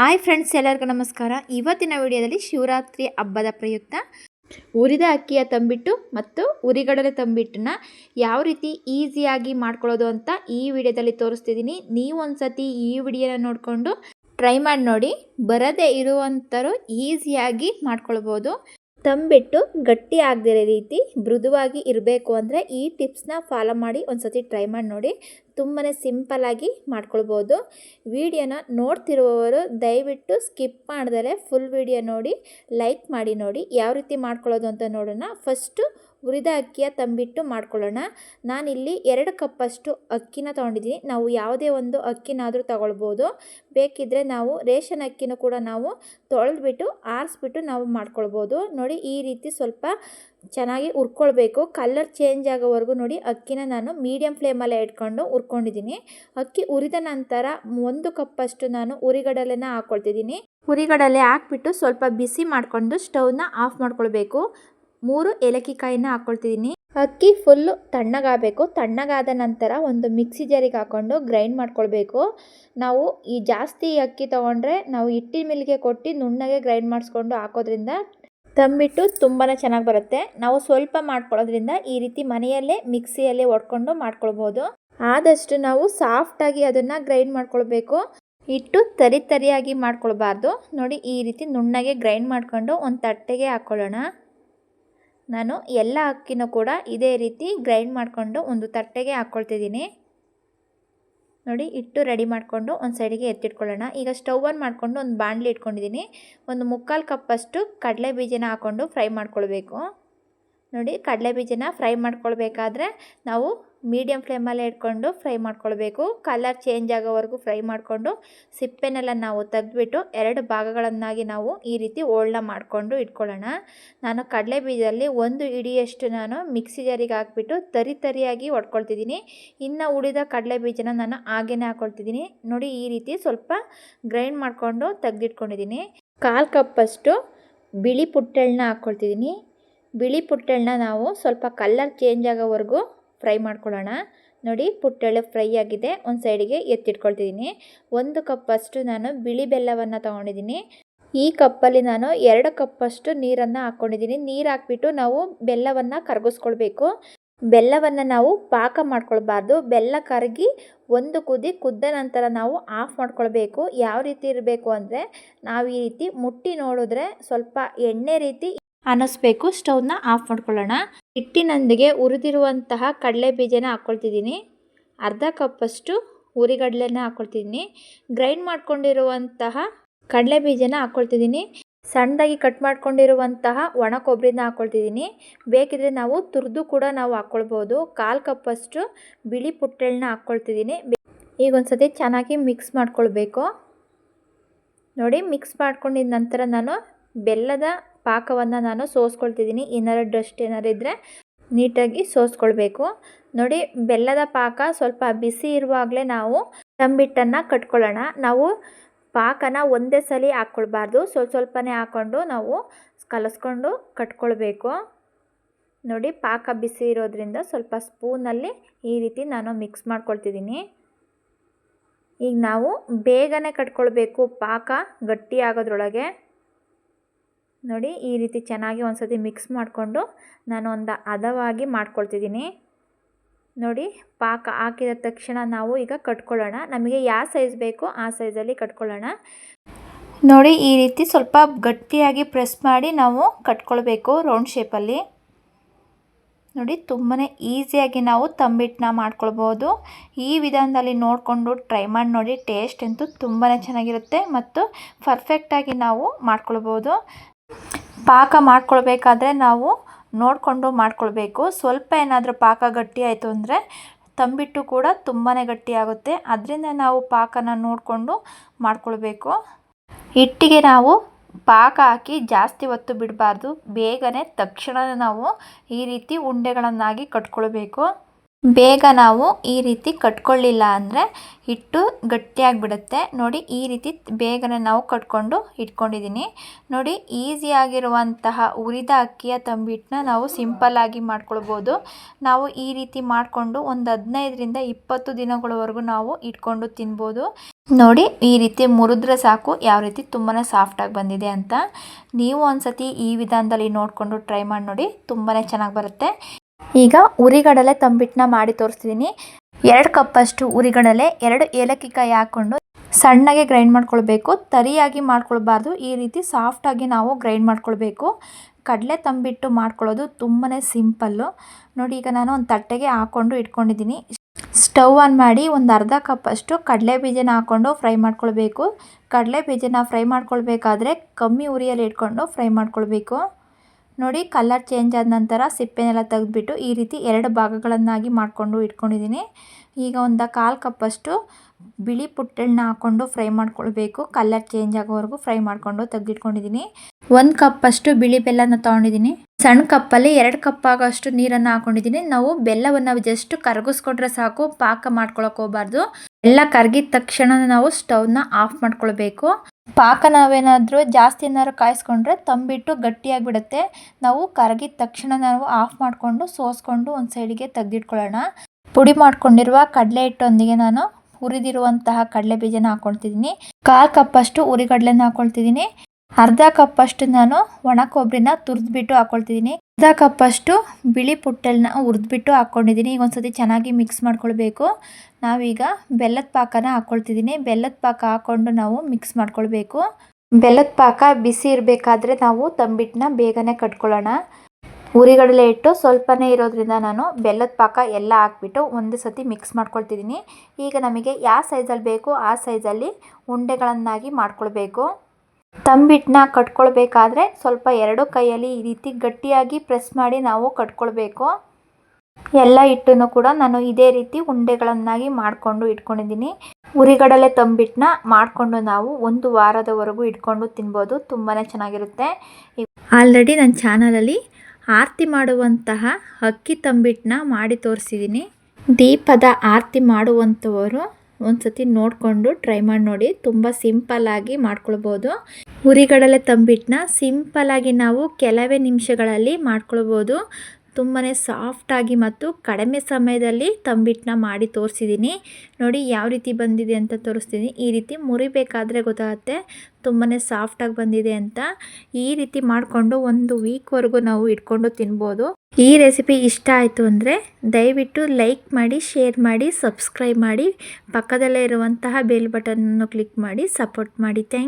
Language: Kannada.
ಹಾಯ್ ಫ್ರೆಂಡ್ಸ್, ಎಲ್ಲರಿಗೂ ನಮಸ್ಕಾರ. ಇವತ್ತಿನ ವಿಡಿಯೋದಲ್ಲಿ ಶಿವರಾತ್ರಿ ಹಬ್ಬದ ಪ್ರಯುಕ್ತ ಉರಿದ ಅಕ್ಕಿಯ ತಂಬಿಟ್ಟು ಮತ್ತು ಉರಿಗಡಲೆ ತಂಬಿಟ್ಟನ್ನ ಯಾವ ರೀತಿ ಈಸಿಯಾಗಿ ಮಾಡ್ಕೊಳ್ಳೋದು ಅಂತ ಈ ವಿಡಿಯೋದಲ್ಲಿ ತೋರಿಸ್ತಿದ್ದೀನಿ. ನೀವು ಒಂದ್ಸತಿ ಈ ವಿಡಿಯೋನ ನೋಡಿಕೊಂಡು ಟ್ರೈ ಮಾಡಿ ನೋಡಿ. ಬರದೇ ಇರುವಂಥರು ಈಸಿಯಾಗಿ ಮಾಡ್ಕೊಳ್ಬೋದು. ತಂಬಿಟ್ಟು ಗಟ್ಟಿ ಆಗದಿರೋ ರೀತಿ ಮೃದುವಾಗಿ ಇರಬೇಕು ಅಂದರೆ ಈ ಟಿಪ್ಸ್ನ ಫಾಲೋ ಮಾಡಿ ಒಂದು ಸತಿ ಟ್ರೈ ಮಾಡಿ ನೋಡಿ. ತುಂಬಾ ಸಿಂಪಲಾಗಿ ಮಾಡ್ಕೊಳ್ಬೋದು. ವಿಡಿಯೋನ ನೋಡ್ತಿರುವವರು ದಯವಿಟ್ಟು ಸ್ಕಿಪ್ ಮಾಡಿದರೆ ಫುಲ್ ವಿಡಿಯೋ ನೋಡಿ ಲೈಕ್ ಮಾಡಿ ನೋಡಿ, ಯಾವ ರೀತಿ ಮಾಡ್ಕೊಳ್ಳೋದು ಅಂತ ನೋಡೋಣ. ಫಸ್ಟು ಹುರಿದ ಅಕ್ಕಿಯ ತಂಬಿಟ್ಟು ಮಾಡ್ಕೊಳ್ಳೋಣ. ನಾನಿಲ್ಲಿ ಎರಡು ಕಪ್ಪಷ್ಟು ಅಕ್ಕಿನ ತೊಗೊಂಡಿದ್ದೀನಿ. ನಾವು ಯಾವುದೇ ಒಂದು ಅಕ್ಕಿನಾದರೂ ತಗೊಳ್ಬೋದು. ಬೇಕಿದ್ದರೆ ನಾವು ರೇಷನ್ ಅಕ್ಕಿನೂ ಕೂಡ ನಾವು ತೊಳೆದ್ಬಿಟ್ಟು, ಆರಿಸ್ಬಿಟ್ಟು ನಾವು ಮಾಡ್ಕೊಳ್ಬೋದು. ನೋಡಿ ಈ ರೀತಿ ಸ್ವಲ್ಪ ಚೆನ್ನಾಗಿ ಹುರ್ಕೊಳ್ಬೇಕು. ಕಲ್ಲರ್ ಚೇಂಜ್ ಆಗೋವರೆಗೂ ನೋಡಿ, ಅಕ್ಕಿನ ನಾನು ಮೀಡಿಯಮ್ ಫ್ಲೇಮಲ್ಲೇ ಇಟ್ಕೊಂಡು ಹುರ್ಕೊಂಡಿದ್ದೀನಿ. ಅಕ್ಕಿ ಉರಿದ ನಂತರ ಒಂದು ಕಪ್ಪಷ್ಟು ನಾನು ಉರಿಗಡಲೆನ ಹಾಕ್ಕೊಳ್ತಿದ್ದೀನಿ ಉರಿಗಡಲೆ ಹಾಕ್ಬಿಟ್ಟು ಸ್ವಲ್ಪ ಬಿಸಿ ಮಾಡಿಕೊಂಡು ಸ್ಟವ್ನ ಆಫ್ ಮಾಡ್ಕೊಳ್ಬೇಕು. ಮೂರು ಏಲಕ್ಕಿ ಕಾಯಿನ ಹಾಕ್ಕೊಳ್ತಿದ್ದೀನಿ ಅಕ್ಕಿ ಫುಲ್ಲು ತಣ್ಣಗಾಗಬೇಕು. ತಣ್ಣಗಾದ ನಂತರ ಒಂದು ಮಿಕ್ಸಿ ಜಾರಿಗೆ ಹಾಕ್ಕೊಂಡು ಗ್ರೈಂಡ್ ಮಾಡ್ಕೊಳ್ಬೇಕು. ನಾವು ಈ ಜಾಸ್ತಿ ಅಕ್ಕಿ ತೊಗೊಂಡ್ರೆ ನಾವು ಹಿಟ್ಟಿನ ಮಿಲ್ಗೆ ಕೊಟ್ಟು ನುಣ್ಣಗೆ ಗ್ರೈಂಡ್ ಮಾಡಿಸ್ಕೊಂಡು ಹಾಕೋದ್ರಿಂದ ತಂಬಿಟ್ಟು ತುಂಬಾ ಚೆನ್ನಾಗಿ ಬರುತ್ತೆ. ನಾವು ಸ್ವಲ್ಪ ಮಾಡ್ಕೊಳ್ಳೋದ್ರಿಂದ ಈ ರೀತಿ ಮನೆಯಲ್ಲೇ ಮಿಕ್ಸಿಯಲ್ಲೇ ಒಡ್ಕೊಂಡು ಮಾಡ್ಕೊಳ್ಬೋದು. ಆದಷ್ಟು ನಾವು ಸಾಫ್ಟಾಗಿ ಅದನ್ನು ಗ್ರೈಂಡ್ ಮಾಡ್ಕೊಳ್ಬೇಕು. ಇಟ್ಟು ತರಿ ತರಿಯಾಗಿ ಮಾಡ್ಕೊಳ್ಬಾರ್ದು. ನೋಡಿ ಈ ರೀತಿ ನುಣ್ಣಗೆ ಗ್ರೈಂಡ್ ಮಾಡಿಕೊಂಡು ಒಂದು ತಟ್ಟೆಗೆ ಹಾಕ್ಕೊಳ್ಳೋಣ ನಾನು ಎಲ್ಲ ಅಕ್ಕಿನೂ ಕೂಡ ಇದೇ ರೀತಿ ಗ್ರೈಂಡ್ ಮಾಡಿಕೊಂಡು ಒಂದು ತಟ್ಟೆಗೆ ಹಾಕ್ಕೊಳ್ತಿದ್ದೀನಿ ನೋಡಿ ಇಟ್ಟು ರೆಡಿ ಮಾಡಿಕೊಂಡು ಒಂದು ಸೈಡಿಗೆ ಎತ್ತಿಟ್ಕೊಳ್ಳೋಣ. ಈಗ ಸ್ಟವ್ ಆನ್ ಮಾಡಿಕೊಂಡು ಒಂದು ಬಾಣಲಿ ಇಟ್ಕೊಂಡಿದ್ದೀನಿ ಒಂದು ಮುಕ್ಕಾಲು ಕಪ್ಪಷ್ಟು ಕಡಲೆ ಬೀಜನ ಹಾಕ್ಕೊಂಡು ಫ್ರೈ ಮಾಡ್ಕೊಳ್ಬೇಕು. ನೋಡಿ ಕಡಲೆ ಬೀಜನ ಫ್ರೈ ಮಾಡ್ಕೊಳ್ಬೇಕಾದ್ರೆ ನಾವು ಮೀಡಿಯಮ್ ಫ್ಲೇಮಲ್ಲೇ ಇಟ್ಕೊಂಡು ಫ್ರೈ ಮಾಡ್ಕೊಳ್ಬೇಕು. ಕಲರ್ ಚೇಂಜ್ ಆಗೋವರೆಗೂ ಫ್ರೈ ಮಾಡಿಕೊಂಡು ಸಿಪ್ಪೆನೆಲ್ಲ ನಾವು ತೆಗೆದ್ಬಿಟ್ಟು ಎರಡು ಭಾಗಗಳನ್ನಾಗಿ ನಾವು ಈ ರೀತಿ ಓಳ್ನ ಮಾಡಿಕೊಂಡು ಇಟ್ಕೊಳ್ಳೋಣ. ನಾನು ಕಡಲೆ ಬೀಜದಲ್ಲಿ ಒಂದು ಇಡಿಯಷ್ಟು ನಾನು ಮಿಕ್ಸಿ ಜಾರಿಗೆ ಹಾಕ್ಬಿಟ್ಟು ತರಿ ತರಿಯಾಗಿ ಒಡ್ಕೊಳ್ತಿದ್ದೀನಿ. ಇನ್ನು ಉಳಿದ ಕಡಲೆ ಬೀಜನ ನಾನು ಹಾಗೇ ಹಾಕ್ಕೊಳ್ತಿದ್ದೀನಿ ನೋಡಿ ಈ ರೀತಿ ಸ್ವಲ್ಪ ಗ್ರೈಂಡ್ ಮಾಡಿಕೊಂಡು ತೆಗೆದಿಟ್ಕೊಂಡಿದ್ದೀನಿ. ಕಾಲು ಕಪ್ಪಷ್ಟು ಬಿಳಿ ಪುಟ್ಟೆಳನ್ನ ಹಾಕ್ಕೊಳ್ತಿದ್ದೀನಿ ಬಿಳಿ ಪುಟ್ಟಳನ್ನ ನಾವು ಸ್ವಲ್ಪ ಕಲ್ಲರ್ ಚೇಂಜ್ ಆಗೋವರೆಗೂ ಫ್ರೈ ಮಾಡ್ಕೊಳ್ಳೋಣ. ನೋಡಿ, ಪುಟ್ಟೆಳ್ಳು ಫ್ರೈ ಆಗಿದೆ. ಒಂದು ಸೈಡಿಗೆ ಎತ್ತಿಟ್ಕೊಳ್ತಿದ್ದೀನಿ. ಒಂದು ಕಪ್ಪಷ್ಟು ನಾನು ಬಿಳಿ ಬೆಲ್ಲವನ್ನು ತೊಗೊಂಡಿದ್ದೀನಿ. ಈ ಕಪ್ಪಲ್ಲಿ ನಾನು ಎರಡು ಕಪ್ಪಷ್ಟು ನೀರನ್ನು ಹಾಕ್ಕೊಂಡಿದ್ದೀನಿ ನೀರು ಹಾಕ್ಬಿಟ್ಟು ನಾವು ಬೆಲ್ಲವನ್ನು ಕರಗಿಸ್ಕೊಳ್ಬೇಕು. ಬೆಲ್ಲವನ್ನು ನಾವು ಪಾಕ ಮಾಡ್ಕೊಳ್ಬಾರ್ದು. ಬೆಲ್ಲ ಕರಗಿ ಒಂದು ಕುದಿ ಕುದ್ದ ನಂತರ ನಾವು ಆಫ್ ಮಾಡ್ಕೊಳ್ಬೇಕು. ಯಾವ ರೀತಿ ಇರಬೇಕು ಅಂದರೆ ನಾವು ಈ ರೀತಿ ಮುಟ್ಟಿ ನೋಡಿದ್ರೆ ಸ್ವಲ್ಪ ಎಣ್ಣೆ ರೀತಿ ಅನ್ನಿಸ್ಬೇಕು ಸ್ಟವ್ನ ಆಫ್ ಮಾಡ್ಕೊಳ್ಳೋಣ. ಹಿಟ್ಟಿನೊಂದಿಗೆ ಹುರಿದಿರುವಂತಹ ಕಡಲೆ ಬೀಜನ ಹಾಕ್ಕೊಳ್ತಿದ್ದೀನಿ ಅರ್ಧ ಕಪ್ಪಷ್ಟು ಹುರಿಗಡಲೆನ ಹಾಕ್ಕೊಳ್ತಿದ್ದೀನಿ ಗ್ರೈಂಡ್ ಮಾಡ್ಕೊಂಡಿರುವಂತಹ ಕಡಲೆ ಬೀಜನ ಹಾಕ್ಕೊಳ್ತಿದ್ದೀನಿ ಸಣ್ಣದಾಗಿ ಕಟ್ ಮಾಡ್ಕೊಂಡಿರುವಂತಹ ಒಣ ಕೊಬ್ಬರಿನ ಹಾಕ್ಕೊಳ್ತಿದ್ದೀನಿ ಬೇಕಿದ್ರೆ ನಾವು ತುರಿದು ಕೂಡ ನಾವು ಹಾಕ್ಕೊಳ್ಬೋದು ಕಾಲು ಕಪ್ಪಷ್ಟು ಬಿಳಿ ಪುಟ್ಟೆಳನ್ನ ಹಾಕ್ಕೊಳ್ತಿದ್ದೀನಿ ಈಗ ಒಂದು ಸತಿ ಚೆನ್ನಾಗಿ ಮಿಕ್ಸ್ ಮಾಡ್ಕೊಳ್ಬೇಕು. ನೋಡಿ ಮಿಕ್ಸ್ ಮಾಡ್ಕೊಂಡಿದ್ದ ನಂತರ ನಾನು ಬೆಲ್ಲದ ಪಾಕವನ್ನು ನಾನು ಸೋಸ್ಕೊಳ್ತಿದ್ದೀನಿ. ಏನಾರು ಡಸ್ಟ್ ಏನಾರು ಇದ್ದರೆ ನೀಟಾಗಿ ಸೋಸ್ಕೊಳ್ಬೇಕು. ನೋಡಿ, ಬೆಲ್ಲದ ಪಾಕ ಸ್ವಲ್ಪ ಬಿಸಿ ಇರುವಾಗಲೇ ನಾವು ತಂಬಿಟ್ಟನ್ನು ಕಟ್ಕೊಳ್ಳೋಣ. ನಾವು ಪಾಕನ ಒಂದೇ ಸಲ ಹಾಕ್ಕೊಳ್ಬಾರ್ದು. ಸ್ವಲ್ಪ ಸ್ವಲ್ಪನೇ ಹಾಕ್ಕೊಂಡು ನಾವು ಕಲಸ್ಕೊಂಡು ಕಟ್ಕೊಳ್ಬೇಕು. ನೋಡಿ, ಪಾಕ ಬಿಸಿ ಇರೋದ್ರಿಂದ ಸ್ವಲ್ಪ ಸ್ಪೂನಲ್ಲಿ ಈ ರೀತಿ ನಾನು ಮಿಕ್ಸ್ ಮಾಡ್ಕೊಳ್ತಿದ್ದೀನಿ. ಈಗ ನಾವು ಬೇಗನೆ ಕಟ್ಕೊಳ್ಬೇಕು ಪಾಕ ಗಟ್ಟಿ ಆಗೋದ್ರೊಳಗೆ. ನೋಡಿ ಈ ರೀತಿ ಚೆನ್ನಾಗಿ ಒಂದು ಸತಿ ಮಿಕ್ಸ್ ಮಾಡಿಕೊಂಡು ನಾನು ಒಂದು ಹದವಾಗಿ ಮಾಡ್ಕೊಳ್ತಿದ್ದೀನಿ. ನೋಡಿ ಪಾಕ ಹಾಕಿದ ತಕ್ಷಣ ನಾವು ಈಗ ಕಟ್ಕೊಳ್ಳೋಣ. ನಮಗೆ ಯಾವ ಸೈಜ್ ಬೇಕೋ ಆ ಸೈಜಲ್ಲಿ ಕಟ್ಕೊಳ್ಳೋಣ. ನೋಡಿ ಈ ರೀತಿ ಸ್ವಲ್ಪ ಗಟ್ಟಿಯಾಗಿ ಪ್ರೆಸ್ ಮಾಡಿ ನಾವು ಕಟ್ಕೊಳ್ಬೇಕು ರೌಂಡ್ ಶೇಪಲ್ಲಿ. ನೋಡಿ ತುಂಬಾ ಈಸಿಯಾಗಿ ನಾವು ತಂಬಿಟ್ಟನ್ನ ಮಾಡ್ಕೊಳ್ಬೋದು. ಈ ವಿಧಾನದಲ್ಲಿ ನೋಡಿಕೊಂಡು ಟ್ರೈ ಮಾಡಿ ನೋಡಿ, ಟೇಸ್ಟ್ ಅಂತೂ ತುಂಬಾ ಚೆನ್ನಾಗಿರುತ್ತೆ ಮತ್ತು ಪರ್ಫೆಕ್ಟಾಗಿ ನಾವು ಮಾಡ್ಕೊಳ್ಬೋದು. ಪಾಕ ಮಾಡ್ಕೊಳ್ಬೇಕಾದ್ರೆ ನಾವು ನೋಡಿಕೊಂಡು ಮಾಡ್ಕೊಳ್ಬೇಕು. ಸ್ವಲ್ಪ ಏನಾದರೂ ಪಾಕ ಗಟ್ಟಿ ಆಯಿತು ಅಂದರೆ ತಂಬಿಟ್ಟು ಕೂಡ ತುಂಬಾ ಗಟ್ಟಿ ಆಗುತ್ತೆ. ಅದರಿಂದ ನಾವು ಪಾಕನ ನೋಡಿಕೊಂಡು ಮಾಡ್ಕೊಳ್ಬೇಕು. ಹಿಟ್ಟಿಗೆ ನಾವು ಪಾಕ ಹಾಕಿ ಜಾಸ್ತಿ ಹೊತ್ತು ಬಿಡಬಾರ್ದು. ಬೇಗನೆ ತಕ್ಷಣ ನಾವು ಈ ರೀತಿ ಉಂಡೆಗಳನ್ನಾಗಿ ಕಟ್ಕೊಳ್ಬೇಕು. ಬೇಗ ನಾವು ಈ ರೀತಿ ಕಟ್ಕೊಳ್ಳಿಲ್ಲ ಅಂದರೆ ಹಿಟ್ಟು ಗಟ್ಟಿಯಾಗಿಬಿಡುತ್ತೆ. ನೋಡಿ, ಈ ರೀತಿ ಬೇಗನೆ ನಾವು ಕಟ್ಕೊಂಡು ಇಟ್ಕೊಂಡಿದ್ದೀನಿ. ನೋಡಿ ಈಸಿಯಾಗಿರುವಂತಹ ಉರಿದ ಅಕ್ಕಿಯ ತಂಬಿಟ್ಟನ್ನ ನಾವು ಸಿಂಪಲ್ಲಾಗಿ ಮಾಡ್ಕೊಳ್ಬೋದು. ನಾವು ಈ ರೀತಿ ಮಾಡಿಕೊಂಡು ಒಂದು ಹದಿನೈದರಿಂದ ಇಪ್ಪತ್ತು ದಿನಗಳವರೆಗೂ ನಾವು ಇಟ್ಕೊಂಡು ತಿನ್ಬೋದು. ನೋಡಿ, ಈ ರೀತಿ ಮುರಿದ್ರೆ ಸಾಕು, ಯಾವ ರೀತಿ ತುಂಬಾ ಸಾಫ್ಟಾಗಿ ಬಂದಿದೆ ಅಂತ. ನೀವು ಒಂದು ಸತಿ ಈ ವಿಧಾನದಲ್ಲಿ ನೋಡಿಕೊಂಡು ಟ್ರೈ ಮಾಡಿ ನೋಡಿ ತುಂಬಾ ಚೆನ್ನಾಗಿ ಬರುತ್ತೆ. ಈಗ ಉರಿಗಡಲೆ ತಂಬಿಟ್ಟನ್ನ ಮಾಡಿ ತೋರಿಸ್ತಿದ್ದೀನಿ ಎರಡು ಕಪ್ಪಷ್ಟು ಉರಿಗಡಲೆ, ಎರಡು ಏಲಕ್ಕಿ ಕಾಯಿ ಹಾಕ್ಕೊಂಡು ಸಣ್ಣಗೆ ಗ್ರೈಂಡ್ ಮಾಡ್ಕೊಳ್ಬೇಕು. ತರಿಯಾಗಿ ಮಾಡ್ಕೊಳ್ಬಾರ್ದು. ಈ ರೀತಿ ಸಾಫ್ಟಾಗಿ ನಾವು ಗ್ರೈಂಡ್ ಮಾಡ್ಕೊಳ್ಬೇಕು. ಕಡಲೆ ತಂಬಿಟ್ಟು ಮಾಡ್ಕೊಳ್ಳೋದು ತುಂಬಾ ಸಿಂಪಲ್ಲು. ನೋಡಿ, ಈಗ ನಾನು ಒಂದು ತಟ್ಟೆಗೆ ಹಾಕ್ಕೊಂಡು ಇಟ್ಕೊಂಡಿದ್ದೀನಿ ಸ್ಟವ್ ಆನ್ ಮಾಡಿ ಒಂದು ಅರ್ಧ ಕಪ್ಪಷ್ಟು ಕಡಲೆ ಬೀಜನ ಹಾಕ್ಕೊಂಡು ಫ್ರೈ ಮಾಡ್ಕೊಳ್ಬೇಕು. ಕಡಲೆ ಬೀಜನ ಫ್ರೈ ಮಾಡ್ಕೊಳ್ಬೇಕಾದ್ರೆ ಕಮ್ಮಿ ಉರಿಯಲ್ಲಿ ಇಟ್ಕೊಂಡು ಫ್ರೈ ಮಾಡ್ಕೊಳ್ಬೇಕು. ನೋಡಿ ಕಲರ್ ಚೇಂಜ್ ಆದ ನಂತರ ಸಿಪ್ಪೆನೆಲ್ಲ ತೆಗೆದ್ಬಿಟ್ಟು ಈ ರೀತಿ ಎರಡು ಭಾಗಗಳನ್ನಾಗಿ ಮಾಡಿಕೊಂಡು ಇಟ್ಕೊಂಡಿದ್ದೀನಿ. ಈಗ ಒಂದು ಕಾಲು ಕಪ್ಪಷ್ಟು ಬಿಳಿ ಪುಟ್ಟೆಣ್ಣೆ ಹಾಕ್ಕೊಂಡು ಫ್ರೈ ಮಾಡ್ಕೊಳ್ಬೇಕು. ಕಲರ್ ಚೇಂಜ್ ಆಗೋವರೆಗೂ ಫ್ರೈ ಮಾಡಿಕೊಂಡು ತೆಗೆದಿಟ್ಕೊಂಡಿದ್ದೀನಿ. ಒಂದು ಕಪ್ಪಷ್ಟು ಬಿಳಿ ಬೆಲ್ಲನ ತೊಗೊಂಡಿದ್ದೀನಿ. ಸಣ್ಣ ಕಪ್ಪಲ್ಲಿ ಎರಡು ಕಪ್ ಆಗೋಷ್ಟು ನೀರನ್ನು ಹಾಕೊಂಡಿದ್ದೀನಿ. ನಾವು ಬೆಲ್ಲವನ್ನು ಜಸ್ಟ್ ಕರಗಿಸ್ಕೊಂಡ್ರೆ ಸಾಕು, ಪಾಕ ಮಾಡ್ಕೊಳಕ್ಕೆ ಹೋಗ್ಬಾರ್ದು. ಎಲ್ಲ ಕರಗಿದ ತಕ್ಷಣ ನಾವು ಸ್ಟವ್ನ ಆಫ್ ಮಾಡ್ಕೊಳ್ಬೇಕು. ಪಾಕ ನಾವೇನಾದರೂ ಜಾಸ್ತಿ ಏನಾದ್ರು ಕಾಯಿಸ್ಕೊಂಡ್ರೆ ತಂಬಿಟ್ಟು ಗಟ್ಟಿಯಾಗಿಬಿಡುತ್ತೆ. ನಾವು ಕರಗಿದ ತಕ್ಷಣ ನಾವು ಆಫ್ ಮಾಡಿಕೊಂಡು ಸೋಸ್ಕೊಂಡು ಒಂದು ಸೈಡಿಗೆ ತೆಗೆದಿಟ್ಕೊಳ್ಳೋಣ. ಪುಡಿ ಮಾಡ್ಕೊಂಡಿರುವ ಕಡಲೆ ಹಿಟ್ಟೊಂದಿಗೆ ನಾನು ಹುರಿದಿರುವಂತಹ ಕಡಲೆ ಬೀಜನ ಹಾಕ್ಕೊಳ್ತಿದ್ದೀನಿ. ಕಾಲು ಕಪ್ಪಷ್ಟು ಉರಿಗಡಲೆನ ಹಾಕ್ಕೊಳ್ತಿದ್ದೀನಿ. ಅರ್ಧ ಕಪ್ಪಷ್ಟು ನಾನು ಒಣ ಕೊಬ್ಬರಿನ ತುರಿದ್ಬಿಟ್ಟು ಹಾಕೊಳ್ತಿದ್ದೀನಿ ಅರ್ಧ ಕಪ್ಪಷ್ಟು ಬಿಳಿ ಪುಟ್ಟೆಲ್ನ ಹುರಿದ್ಬಿಟ್ಟು ಹಾಕ್ಕೊಂಡಿದ್ದೀನಿ. ಈಗ ಒಂದ್ಸತಿ ಚೆನ್ನಾಗಿ ಮಿಕ್ಸ್ ಮಾಡ್ಕೊಳ್ಬೇಕು. ನಾವೀಗ ಬೆಲ್ಲದ ಪಾಕನ ಹಾಕ್ಕೊಳ್ತಿದ್ದೀನಿ ಬೆಲ್ಲದ ಪಾಕ ಹಾಕ್ಕೊಂಡು ನಾವು ಮಿಕ್ಸ್ ಮಾಡ್ಕೊಳ್ಬೇಕು. ಬೆಲ್ಲದ ಪಾಕ ಬಿಸಿ ಇರಬೇಕಾದ್ರೆ ನಾವು ತಂಬಿಟ್ಟನ್ನ ಬೇಗನೆ ಕಟ್ಕೊಳ್ಳೋಣ. ಉರಿಗಡಲೆ ಇಟ್ಟು ಸ್ವಲ್ಪನೇ ಇರೋದ್ರಿಂದ ನಾನು ಬೆಲ್ಲದ ಪಾಕ ಎಲ್ಲ ಹಾಕ್ಬಿಟ್ಟು ಒಂದು ಸತಿ ಮಿಕ್ಸ್ ಮಾಡ್ಕೊಳ್ತಿದ್ದೀನಿ. ಈಗ ನಮಗೆ ಯಾವ ಸೈಜಲ್ಲಿ ಬೇಕು ಆ ಸೈಜಲ್ಲಿ ಉಂಡೆಗಳನ್ನಾಗಿ ಮಾಡ್ಕೊಳ್ಬೇಕು. ತಂಬಿಟ್ಟನ್ನ ಕಟ್ಕೊಳ್ಬೇಕಾದ್ರೆ ಸ್ವಲ್ಪ ಎರಡು ಕೈಯಲ್ಲಿ ಈ ರೀತಿ ಗಟ್ಟಿಯಾಗಿ ಪ್ರೆಸ್ ಮಾಡಿ ನಾವು ಕಟ್ಕೊಳ್ಬೇಕು. ಎಲ್ಲ ಹಿಟ್ಟನ್ನು ಕೂಡ ನಾನು ಇದೇ ರೀತಿ ಉಂಡೆಗಳನ್ನಾಗಿ ಮಾಡಿಕೊಂಡು ಇಟ್ಕೊಂಡಿದ್ದೀನಿ. ಉರಿಗಡಲೆ ತಂಬಿಟ್ಟನ್ನ ಮಾಡಿಕೊಂಡು ನಾವು ಒಂದು ವಾರದವರೆಗೂ ಇಟ್ಕೊಂಡು ತಿನ್ಬೋದು. ತುಂಬಾ ಚೆನ್ನಾಗಿರುತ್ತೆ. ಆಲ್ರೆಡಿ ನನ್ನ ಚಾನಲಲ್ಲಿ ಆರತಿ ಮಾಡುವಂತಹ ಅಕ್ಕಿ ತಂಬಿಟ್ಟನ್ನ ಮಾಡಿ ತೋರಿಸಿದ್ದೀನಿ. ದೀಪದ ಆರತಿ ಮಾಡುವಂಥವರು ಒಂದು ಸತಿ ನೋಡಿಕೊಂಡು ಟ್ರೈ ಮಾಡಿ ನೋಡಿ. ತುಂಬ ಸಿಂಪಲ್ಲಾಗಿ ಮಾಡ್ಕೊಳ್ಬೋದು. ಹುರಿಗಡಲೆ ತಂಬಿಟ್ಟನ್ನ ಸಿಂಪಲ್ಲಾಗಿ ನಾವು ಕೆಲವೇ ನಿಮಿಷಗಳಲ್ಲಿ ಮಾಡ್ಕೊಳ್ಬೋದು. ತುಂಬಾ ಸಾಫ್ಟಾಗಿ ಮತ್ತು ಕಡಿಮೆ ಸಮಯದಲ್ಲಿ ತಂಬಿಟ್ಟನ್ನ ಮಾಡಿ ತೋರಿಸಿದ್ದೀನಿ ನೋಡಿ ಯಾವ ರೀತಿ ಬಂದಿದೆ ಅಂತ ತೋರಿಸ್ತೀನಿ. ಈ ರೀತಿ ಮುರಿಬೇಕಾದ್ರೆ ಗೊತ್ತಾಗುತ್ತೆ. ತುಂಬಾ ಸಾಫ್ಟಾಗಿ ಬಂದಿದೆ ಅಂತ. ಈ ರೀತಿ ಮಾಡಿಕೊಂಡು ಒಂದು ವೀಕ್ವರೆಗೂ ನಾವು ಇಟ್ಕೊಂಡು ತಿನ್ಬೋದು. ಈ ರೆಸಿಪಿ ಇಷ್ಟ ಆಯಿತು ಅಂದರೆ ದಯವಿಟ್ಟು ಲೈಕ್ ಮಾಡಿ, ಶೇರ್ ಮಾಡಿ, ಸಬ್ಸ್ಕ್ರೈಬ್ ಮಾಡಿ. ಪಕ್ಕದಲ್ಲೇ ಇರುವಂತಹ ಬೆಲ್ ಬಟನನ್ನು ಕ್ಲಿಕ್ ಮಾಡಿ, ಸಪೋರ್ಟ್ ಮಾಡಿ. ಥ್ಯಾಂಕ್